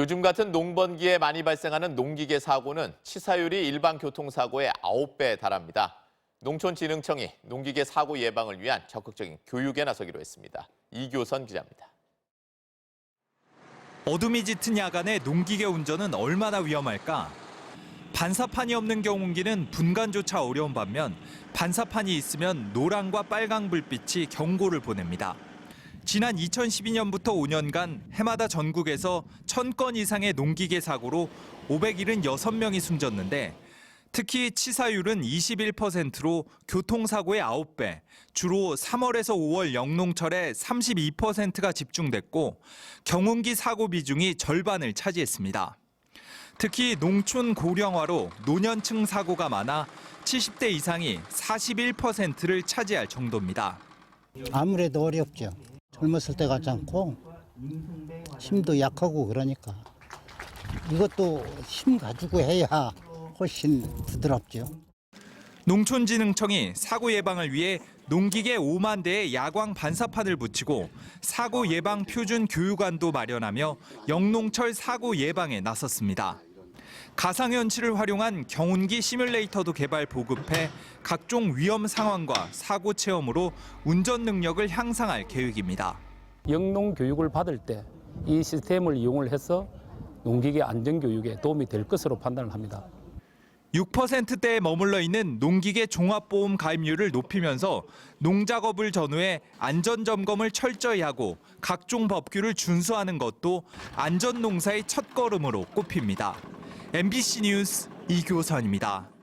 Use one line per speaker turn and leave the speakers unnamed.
요즘 같은 농번기에 많이 발생하는 농기계 사고는 치사율이 일반 교통사고의 9배에 달합니다. 농촌진흥청이 농기계 사고 예방을 위한 적극적인 교육에 나서기로 했습니다. 이교선 기자입니다.
어둠이 짙은 야간에 농기계 운전은 얼마나 위험할까? 반사판이 없는 경운기는 분간조차 어려운 반면 반사판이 있으면 노랑과 빨강 불빛이 경고를 보냅니다. 지난 2012년부터 5년간 해마다 전국에서 1000건 이상의 농기계 사고로 576명이 숨졌는데 특히 치사율은 21%로 교통사고의 9배, 주로 3월에서 5월 영농철에 32%가 집중됐고 경운기 사고 비중이 절반을 차지했습니다. 특히 농촌 고령화로 노년층 사고가 많아 70대 이상이 41%를 차지할 정도입니다.
아무래도 어렵죠. 젊었을 때 같지 않고 힘도 약하고 그러니까 이것도 힘 가지고 해야 훨씬 부드럽죠.
농촌진흥청이 사고 예방을 위해 농기계 5만 대의 야광 반사판을 붙이고 사고 예방 표준 교육안도 마련하며 영농철 사고 예방에 나섰습니다. 가상현실을 활용한 경운기 시뮬레이터도 개발 보급해 각종 위험 상황과 사고 체험으로 운전 능력을 향상할 계획입니다.
영농 교육을 받을 때 이 시스템을 이용을 해서 농기계 안전 교육에 도움이 될 것으로 판단을 합니다.
6%대에 머물러 있는 농기계 종합보험 가입률을 높이면서 농작업을 전후해 안전점검을 철저히 하고 각종 법규를 준수하는 것도 안전농사의 첫걸음으로 꼽힙니다. MBC 뉴스 이교선입니다.